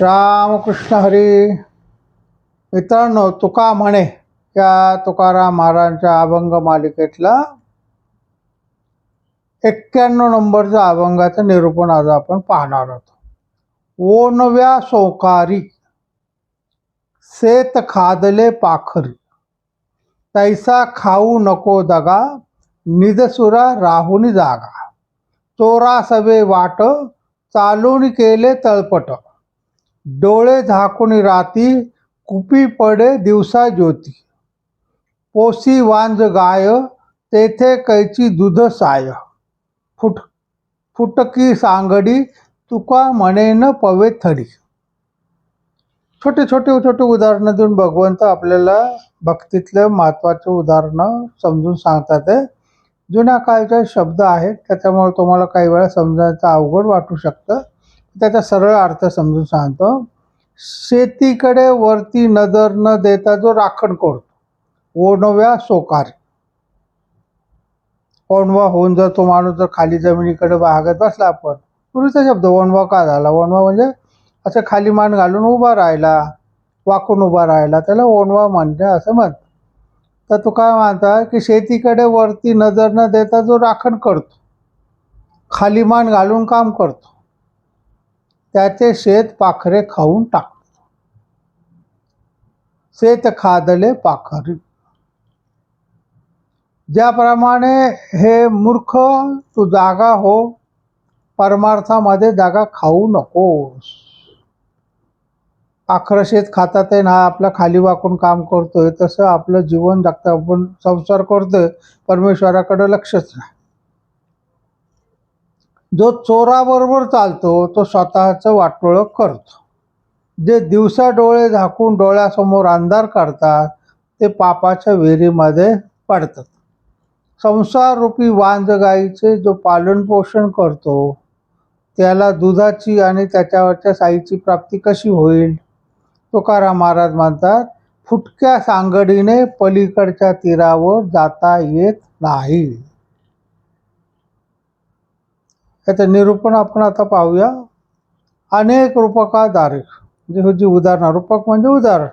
रामकृष्ण हरी. मित्रांनो तुका म्हणे या तुकाराम महाराजांच्या अभंग मालिकेतला एक्क्याण्णव नंबरचं अभंगाचं निरूपण आज आपण पाहणार आहोत. ओनव्या सोकारी सेत खादले पाखरी तैसा खाऊ नको दगा निदसुरा राहुनी जागा. चोरा सवे वाट चालून केले तळपट. डोळे झाकून राती कुपी पडे दिवसा ज्योती. पोसी वांज गाय तेथे कैची दूध साय. फुट फुटकी सांगडी तुका म्हणेन पवे थडी छोटे छोटे छोटे उदाहरणं देऊन भगवंत आपल्याला भक्तीतलं महत्त्वाचे उदाहरणं समजून सांगतात आहे जुन्या काळचे शब्द आहेत त्याच्यामुळे तुम्हाला काही वेळा समजायचं अवघड वाटू शकतं. त्याचा सरळ अर्थ समजून सांगतो. शेतीकडे वरती नजर न देता जो राखण करतो ओणव्या सोकार. ओणवा होऊन जर तो माणूस जर खाली जमिनीकडे बागत बसला आपण पूर्वीचा शब्द ओणवा का झाला? ओणवा म्हणजे असं खाली मान घालून उभा राहिला वाकून उभा राहिला त्याला ओणवा म्हणजे असं म्हणतात. तर तो काय म्हणतात की शेतीकडे वरती नजर न देता जो राखण करतो खाली मान घालून काम करतो. त्याचे शेत पाखरे खाऊन टाकतो शेत खादले पाखरी. ज्याप्रमाणे हे मूर्ख तू जागा हो. परमार्थामध्ये जागा खाऊ नकोस. आखरं शेत खातात आहे ना आपला खाली वाकून काम करतोय तसं आपलं जीवन जगतं आपण संसार करतोय परमेश्वराकडे लक्षच नाही. जो चोराबरोबर चालतो तो स्वतःचं वाटोळं करतो. जे दिवसा डोळे झाकून डोळ्यासमोर अंधार काढतात ते पापाच्या विहिरीमध्ये पडतात. संसार रूपी वांज गाईचे जो पालनपोषण करतो त्याला दुधाची आणि त्याच्यावरच्या साईची प्राप्ती कशी होईल? तुकाराम महाराज म्हणतात फुटक्या सांगडीने पलीकडच्या तीरावर जाता येत नाही. याचं निरूपण आपण आता पाहूया. अनेक रूपकाद्वारे म्हणजे हो जी उदाहरणं रूपक म्हणजे उदाहरण.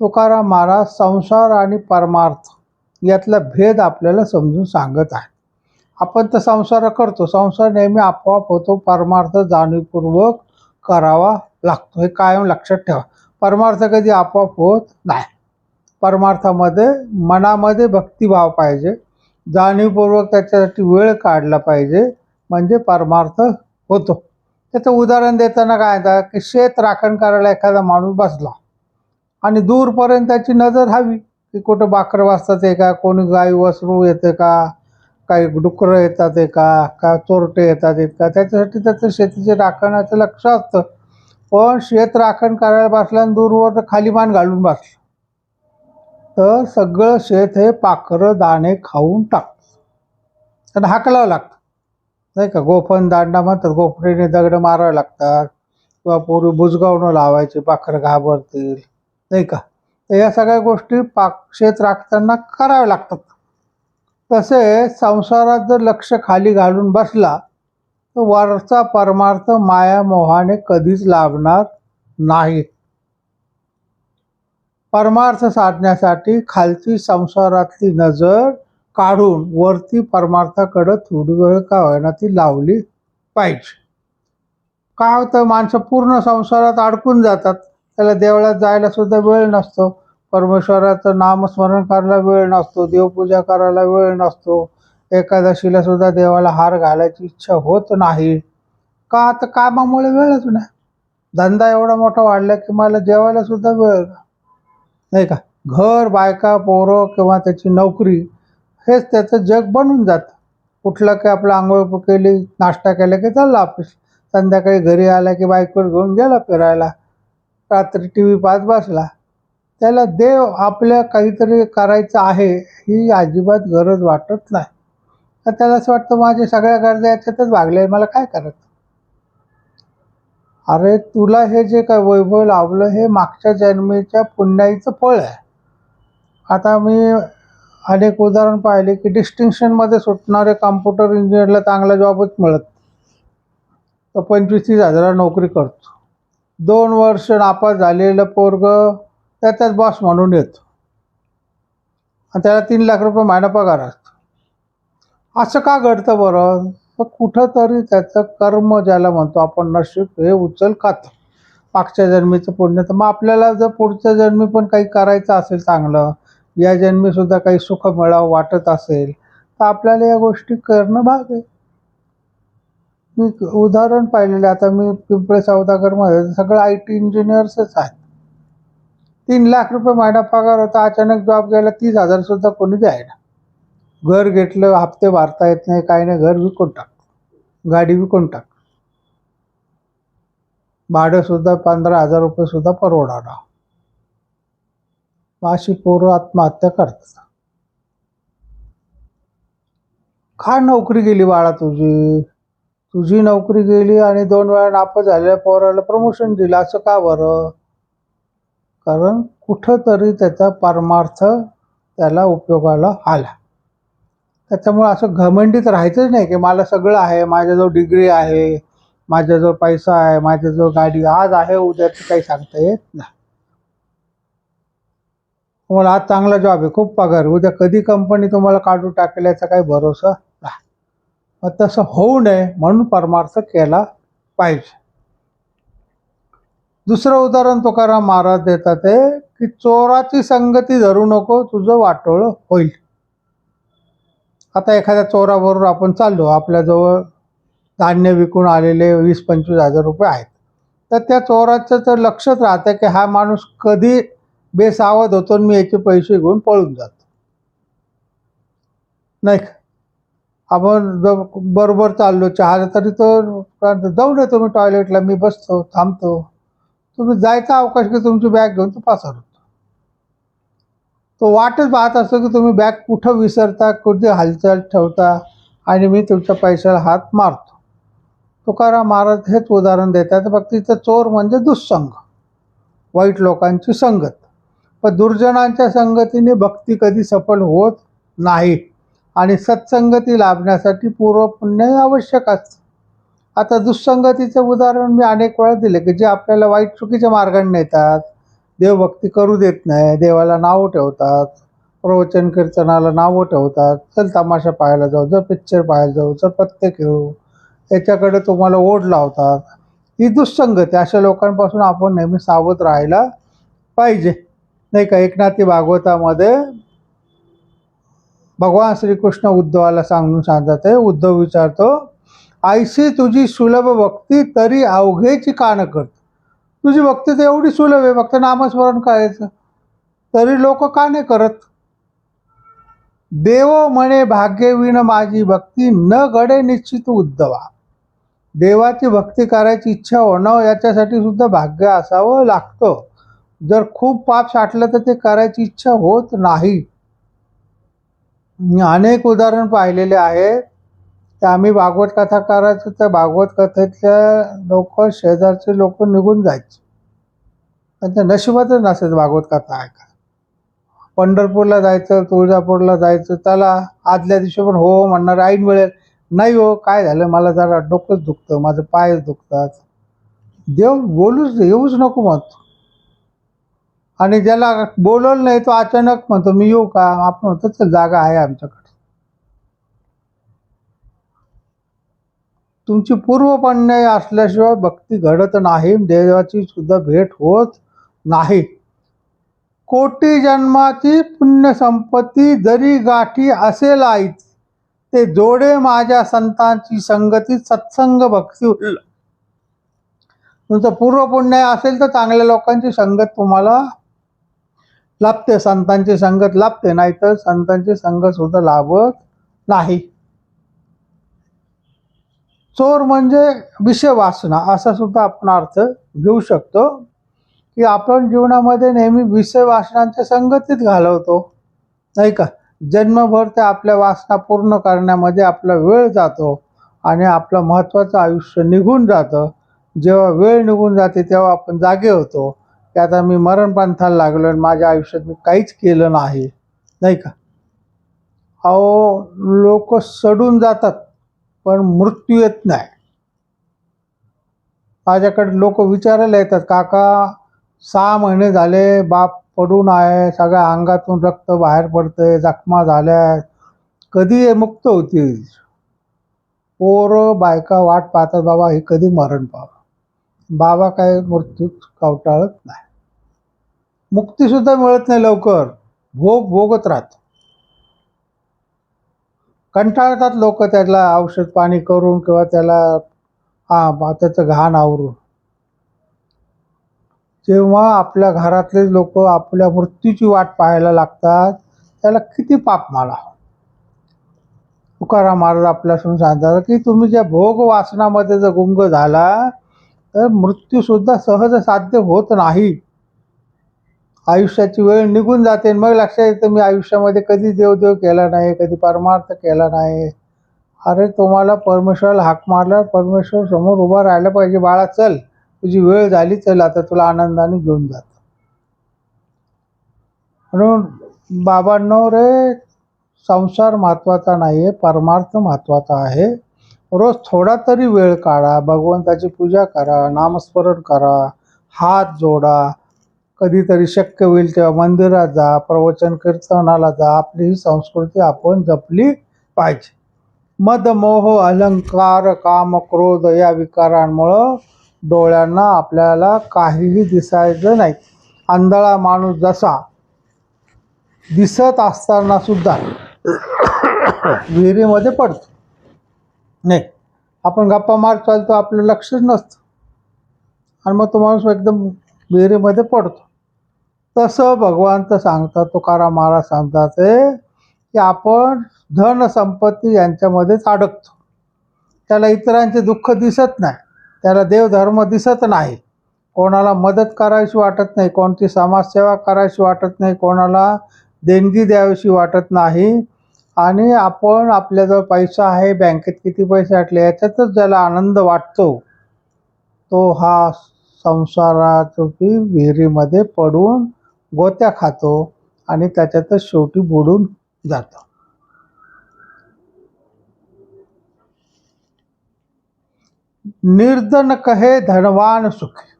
तुकाराम महाराज संसार आणि परमार्थ यातला भेद आपल्याला समजून सांगत आहे आपण तर संसार करतो. संसार नेहमी आपोआप होतो. परमार्थ जाणीवपूर्वक करावा लागतो. हे कायम लक्षात ठेवा. परमार्थ कधी आपोआप होत नाही. परमार्थामध्ये मनामध्ये भक्तिभाव पाहिजे. जाणीवपूर्वक त्याच्यासाठी वेळ काढला पाहिजे. म्हणजे परमार्थ होतो. त्याचं उदाहरण देताना काय येतं की शेत राखण करायला एखादा माणूस बसला आणि दूरपर्यंत त्याची नजर हवी की कुठं बाकरं वाजतात आहे का कोणी गाई वसरू येते का काही डुकरं येतात आहे का का चोरटे येतात आहेत का त्याच्यासाठी त्याचं शेतीचे राखणाचं लक्ष असतं. पण शेत राखण करायला बसला आणि दूरवर खाली मान घालून बसला. तर सगळं शेत हे पाखरं दाणे खाऊन टाकतं. त्यांना हाकलावं लागतं. नाही का गोफण दांडा म्हणतात गोफणीने दगडं मारावे लागतात. किंवा पूर्वी बुजगावणं लावायची पाखरं घाबरतील. नाही का? तर या सगळ्या गोष्टी पाक शेत राखताना कराव्या लागतात. तसे संसारात जर लक्ष खाली घालून बसला तर वरचा परमार्थ माया मोहाने कधीच लाभणार नाही. परमार्थ साधण्यासाठी खालची संसारातली नजर काढून वरती परमार्थाकडं थोडी वेळ का होईना ती लावली पाहिजे. काय होतं? माणसं पूर्ण संसारात अडकून जातात. त्याला देवळात जायला सुद्धा वेळ नसतो. परमेश्वराचं नामस्मरण करायला वेळ नसतो. देवपूजा करायला वेळ नसतो. एकादशीला सुद्धा देवाला हार घालायची इच्छा होत नाही. का? तर कामामुळे वेळच नाही. धंदा एवढा मोठा वाढला की मला जेवायला सुद्धा वेळ नाही. नाही का? घर बायका पोरं किंवा त्याची नोकरी हेच त्याचं जग बनून जातं. कुठलं की आपलं आंघोळ केली नाश्ता केला की चाललं ऑफिस. संध्याकाळी घरी आला की बाईकवर घेऊन गेला फिरायला. रात्री टी व्ही पाहत बसला. त्याला देव आपल्या काहीतरी करायचं आहे ही अजिबात गरज वाटत नाही. तर त्याला असं वाटतं माझ्या सगळ्या गरजा याच्यातच भागल्या मला काय करायचं? अरे तुला हे जे काय वैभव लावलं हे मागच्या जन्मीच्या पुण्याईचं फळ आहे. आता मी अनेक उदाहरण पाहिले की डिस्टिंक्शनमध्ये सुटणारे कॉम्प्युटर इंजिनियरला चांगला जॉबच मिळत. तो पंचवीस तीस हजाराला नोकरी करतो. दोन वर्ष नापास झालेलं पोरग त्याचाच बॉस म्हणून येतो. आणि त्याला तीन लाख रुपये महिना पगार असतो. असं का घडतं बरं? तर कुठंतरी त्याचं कर्म ज्याला म्हणतो आपण नशीब हे उचल खातं. मागच्या जन्मीचं पुण्य. तर मग आपल्याला जर पुढच्या जन्मी पण काही करायचं असेल चांगलं या जन्मी सुद्धा काही सुख मिळावं वाटत असेल तर आपल्याला या गोष्टी करणं भाग आहे. मी उदाहरण पाहिलेलं आता मी पिंपळे सौदागरमध्ये सगळं आय टी इंजिनियर्सच आहेत. तीन लाख रुपये महिना पगार होता. अचानक जॉब गेला. तीस हजारसुद्धा कोणी द्यायला घर घेतलं हप्ते भरता येत नाही. काही नाही. घर विकून टाक. गाडी विकून टाक. भाडंसुद्धा पंधरा हजार रुपयेसुद्धा सुद्धा अशी पोरं आत्महत्या करतात. का नोकरी गेली बाळा तुझी? तुझी नोकरी गेली आणि दोन वेळा नाप झालेल्या पोराला प्रमोशन दिलं असं का बरं? कारण कुठंतरी त्याचा परमार्थ त्याला उपयोगाला आला. त्याच्यामुळे असं घमंडीत राहायचंच नाही की मला सगळं आहे माझ्याजवळ डिग्री आहे माझ्याजवळ पैसा आहे माझ्याजवळ गाडी आज आहे उद्याचं काही सांगता येत नाही. तुम्हाला आज चांगला जॉब आहे खूप पगार उद्या कधी कंपनी तुम्हाला काढून टाकेल याचा काही भरोसा नाही. मग तसं होऊ नये म्हणून परमार्थ केला पाहिजे. दुसरं उदाहरण तुकाराम महाराज देतात ते की चोराची संगती धरू नको तुझं वाटोळ होईल. आता एखाद्या चोराबरोबर आपण चाललो आपल्याजवळ धान्य विकून आलेले वीस पंचवीस हजार रुपये आहेत. तर त्या चोराचं तर लक्षच राहतं की हा माणूस कधी बेसावध होतो आणि मी याचे पैसे घेऊन पळून जातो. नाही का? आपण जर बरोबर चाललो चहाला तरी तो जाऊ नये तुम्ही टॉयलेटला मी बसतो थांबतो. तुम्ही जायचा अवकाश की तुमची बॅग घेऊन तो पासर होतो. तो वाटच पाहत असतो की तुम्ही बॅग कुठं विसरता कुठे हालचाल ठेवता आणि मी तुमच्या पैशाला हात मारतो. तुकाराम महाराज हेच उदाहरण देतात. फक्त इथं चोर म्हणजे दुःसंग वाईट लोकांची संगत. पण दुर्जनांच्या संगतीने भक्ती कधी सफल होत नाही. आणि सत्संगती लाभण्यासाठी पूर्वपुण्य आवश्यक असतं. आता दुःसंगतीचं उदाहरण मी अनेक वेळा दिले की जे आपल्याला वाईट चुकीच्या मार्गाने नेतात. देवभक्ती करू देत नाही देवाला नावं ठेवतात प्रवचन कीर्तनाला नावं ठेवतात. चल तमाशा पाहायला जाऊ जर पिक्चर पाहायला जाऊ जर पत्ते खेळू. याच्याकडे तुम्हाला ओढ लावतात. ही दुःसंगती अशा लोकांपासून आपण नेहमी सावध राहायला पाहिजे. नाही का एकनाथी भागवतामध्ये भगवान श्रीकृष्ण उद्धवाला सांगून सांगतात आहे उद्धव विचारतो आयसी तुझी सुलभ भक्ती तरी अवघेची कानं करत? तुझी भक्ती तर एवढी सुलभ आहे फक्त नामस्मरण करायचं. तरी लोक का नाही करत? देव म्हणे भाग्यविण माझी भक्ती न घडे निश्चित उद्धवा. देवाची भक्ती करायची इच्छा होणं याच्यासाठी सुद्धा भाग्य असावं लागतं. जर खूप पाप साठलं तर ते करायची इच्छा होत नाही. मी अनेक उदाहरण पाहिलेले आहेत तर आम्ही भागवत कथा करायचो तर भागवत कथेतल्या लोक शेजारचे लोक निघून जायचे. त्यांच्या नशिबातच नसायचं भागवत कथा ऐका पंढरपूरला जायचं तुळजापूरला जायचं त्याला आदल्या दिवशी पण हो म्हणणार ऐन मिळेल नाही हो काय झालं? मला जरा डोकंच दुखतं माझं पायच दुखतात. देव बोलूच येऊच नको मत आणि ज्याला बोलवलं नाही तो अचानक म्हणतो मी येऊ का? आपण म्हणतो चल जागा आहे आमच्याकडे. तुमची पूर्वपण्य असल्याशिवाय भक्ती घडत नाही देवाची सुद्धा भेट होत नाही. कोटी जन्माची पुण्यसंपत्ती जरी गाठी असेल आईच ते जोडे माझ्या संतांची संगती सत्संग भक्ती. तुमचं पूर्वपुण्य असेल तर चांगल्या लोकांची संगत तुम्हाला लाभते संतांची संगत लाभते नाहीतर संतांची संगत सुद्धा लाभत नाही. चोर म्हणजे विषय वासना असा सुद्धा आपण अर्थ घेऊ शकतो की आपण जीवनामध्ये नेहमी विषय वासनांच्या संगतीत घालवतो नाही का? जन्मभर त्या आपल्या वासना पूर्ण करण्यामध्ये आपला वेळ जातो आणि आपलं महत्त्वाचं आयुष्य निघून जातं. जेव्हा वेळ निघून जाते तेव्हा आपण जागे होतो. की आता मी मरणपंथाला लागलो आणि माझ्या आयुष्यात मी काहीच केलं नाही. नाही का? अहो लोक सडून जातात पण मृत्यू येत नाही. माझ्याकडे लोक विचारायला येतात काका सहा महिने झाले बाप पडून आहे सगळ्या अंगातून रक्त बाहेर पडतंय जखमा झाल्या कधी हे मुक्त होतील? पोरं बायका वाट पाहतात बाबा हे कधी मरण पाव बाबा काय मृत्यू कवटाळत नाही. मुक्तीसुद्धा मिळत नाही लवकर. भोग भोगत राहतो. कंटाळतात लोक त्याला औषध पाणी करून किंवा त्याला हा त्याचं घाण आवरून. जेव्हा आपल्या घरातले लोक आपल्या मृत्यूची वाट पाहायला लागतात त्याला किती पाप माला तुकाराम महाराज आपल्यासून सांगतात की तुम्ही ज्या भोग वासनामध्ये जर गुंग झाला तर मृत्यूसुद्धा सहज साध्य होत नाही. आयुष्याची वेळ निघून जाते आणि मग लक्षात येतं मी आयुष्यामध्ये कधी देवदेव केला नाही कधी परमार्थ केला नाही. अरे तुम्हाला परमेश्वराला हाक मारला परमेश्वर समोर उभा राहायला पाहिजे. बाळा चल. तुझी वेळ झाली चल. आता तुला आनंदाने घेऊन जात म्हणून बाबांनो रे संसार महत्त्वाचा नाही आहे परमार्थ महत्त्वाचा आहे. रोज थोडा तरी वेळ काढा भगवंताची पूजा करा नामस्मरण करा हात जोडा. कधीतरी शक्य होईल तेव्हा मंदिरात जा प्रवचन कीर्तनाला जा. आपली ही संस्कृती आपण जपली पाहिजे. मद मोह अलंकार काम क्रोध या विकारांमुळं डोळ्यांना आपल्याला काहीही दिसायचं नाही. आंधळा माणूस जसा दिसत असताना सुद्धा विहिरीमध्ये पडतो. नाही. आपण गप्पा मार चालतो आपलं लक्षच नसतं. आणि मग तो माणूस एकदम विहिरीमध्ये पडतो. तसं भगवंत सांगतात तुकाराम महाराज सांगतात ते की आपण धन संपत्ती यांच्यामध्येच अडकतो. त्याला इतरांचे दुःख दिसत नाही. त्याला देवधर्म दिसत नाही. कोणाला मदत करायची वाटत नाही. कोणती समाजसेवा करायची वाटत नाही. कोणाला देणगी द्यावीशी वाटत नाही. आणि आपण आपल्याजवळ पैसा आहे बँकेत किती पैसे आटले याच्यातच ज्याला आनंद वाटतो तो हा संसाराची विहिरीमध्ये पडून गोत्या खातो आणि त्याच्यातच शेवटी बुडून जातो. निर्धन कहे धनवान सुखे.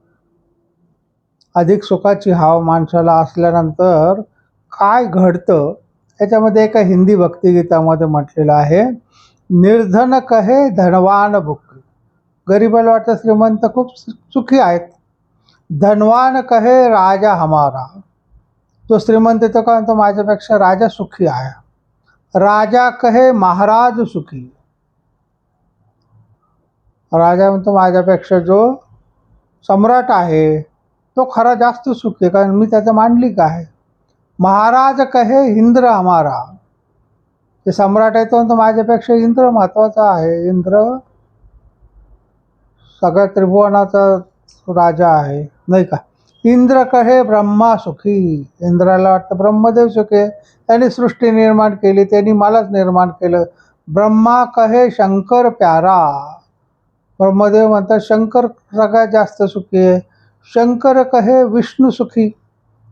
अधिक सुखाची हाव माणसाला असल्यानंतर काय घडतं? याच्यामध्ये एका हिंदी भक्तिगीतामध्ये म्हटलेलं आहे निर्धन कहे धनवान भुक्की गरीबाला वाटतं श्रीमंत खूप सुखी आहेत. धनवान कहे राजा हमारा. तो श्रीमंत तो काय म्हणतो माझ्यापेक्षा राजा सुखी आहे. राजा कहे महाराज सुखी. राजा म्हणतो माझ्यापेक्षा जो सम्राट आहे तो खरा जास्त सुखी आहे कारण मी त्याचं मांडलिक आहे? महाराज कहे इंद्र हमारा. जे सम्राट आहे तो माझ्यापेक्षा इंद्र महत्त्वाचा आहे. इंद्र सगळ्या त्रिभुवनाचा राजा आहे. नाही का? इंद्र कहे ब्रह्मा सुखी. इंद्राला वाटतं ब्रह्मदेव सुखी आहे. त्यांनी सृष्टी निर्माण केली. त्यांनी मलाच निर्माण केलं. ब्रह्मा कहे शंकर प्यारा. ब्रह्मदेव म्हणतात शंकर सगळ्यात जास्त सुखी आहे. शंकर कहे विष्णू सुखी.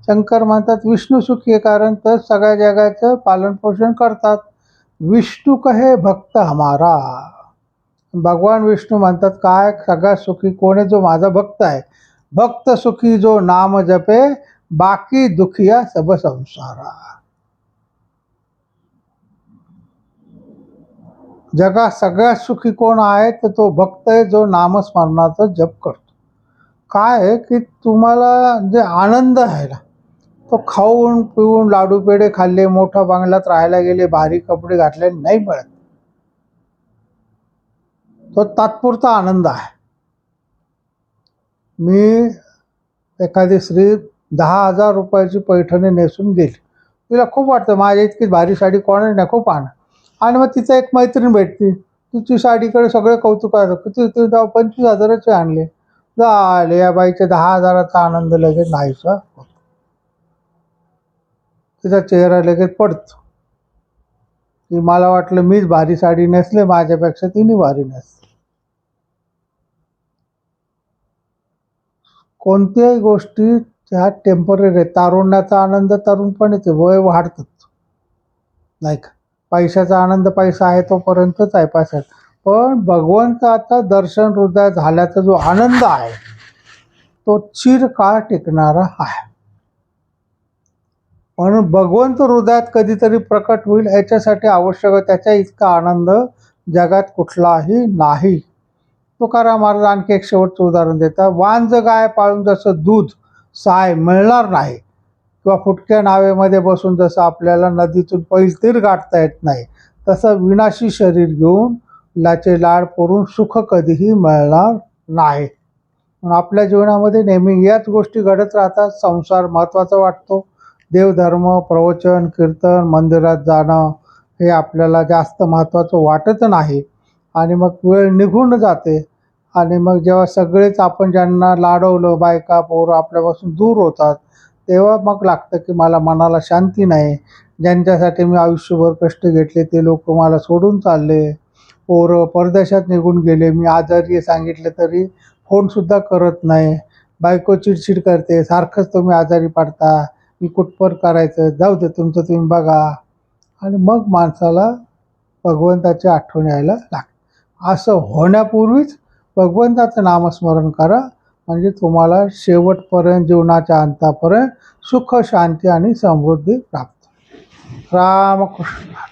शंकर म्हणतात विष्णू सुखी आहे कारण तर सगळ्या जगाचं पालनपोषण करतात. विष्णू कहे भक्त हमारा. भगवान विष्णू म्हणतात काय सगळा सुखी कोण आहे जो माझा भक्त आहे? भक्त सुखी जो नाम जपे बाकी दुखिया सब संसारा. जगात सगळ्यात सुखी कोण आहे तर तो भक्त आहे जो नामस्मरणाचा जप करतो. काय आहे की तुम्हाला जे आनंद आहे ना तो खाऊन पिऊन लाडू पेढे खाल्ले मोठ्या बंगल्यात राहायला गेले भारी कपडे घातले नाही मिळत. तो तात्पुरता आनंद आहे. मी एखादी स्त्री दहा हजार रुपयाची पैठणी नेसून गेली. तिला खूप वाटतं माझ्या इतकी भारी साडी कोण नाही खूप आणा आणि मग तिचा एक मैत्रीण भेटते. तिची साडीकडे सगळे कौतुक किती तू जाऊ पंचवीस हजाराचे आणले. झाले या बाईच्या दहा हजाराचा आनंद लगेच नाहीसा होतो. तिचा चेहरा लगेच पडतो. की मला वाटलं मीच भारी साडी नेसले माझ्यापेक्षा तिने भारी नेसली. कोणत्याही गोष्टी त्या टेंपररी आहे तारुण्याचा आनंद ते वय वाढतात नाही का? पैशाचा आनंद पैसा आहे तोपर्यंतच आहे पैसा पण भगवंताचा दर्शन हृदय झाल्याचा जो आनंद आहे तो चिरकाळ टिकणारा आहे. म्हणून भगवंत हृदयात कधीतरी प्रकट होईल याच्यासाठी आवश्यक त्याच्या इतका आनंद जगात कुठलाही नाही. तुकाराम महाराज आणखी एक शेवटचं उदाहरण देतात. वांज गाय पाळून जसं दूध साय मिळणार नाही. किंवा फुटक्या नावेमध्ये बसून जसं आपल्याला नदीतून पैलतीर गाठता येत नाही तसं विनाशी शरीर घेऊन लाचे लाड पुरून सुख कधीही मिळणार नाही. आपल्या जीवनामध्ये नेहमी याच गोष्टी घडत राहतात. संसार महत्त्वाचा वाटतो. देवधर्म प्रवचन कीर्तन मंदिरात जाणं हे आपल्याला जास्त महत्त्वाचं वाटत नाही. आणि मग वेळ निघून जाते. आणि मग जेव्हा सगळेच आपण ज्यांना लाडवलं बायका पोरं आपल्यापासून दूर होतात तेव्हा मग लागतं की मला मनाला शांती नाही. ज्यांच्यासाठी मी आयुष्यभर कष्ट घेतले ते लोक मला सोडून चालले. पोरं परदेशात निघून गेले. मी आजारी सांगितले सांगितलं तरी फोनसुद्धा करत नाही. बायको चिडचिड करते. सारखंच तुम्ही आजारी पडता. की कुठपर करायचं जाऊ दे तुमचं तुम्ही बघा. आणि मग माणसाला भगवंताची आठवण यायला लागते. असं होण्यापूर्वीच भगवंताचं नामस्मरण करा. म्हणजे तुम्हाला शेवटपर्यंत जीवनाच्या अंतापर्यंत सुख शांती आणि समृद्धी प्राप्त रामकृष्ण.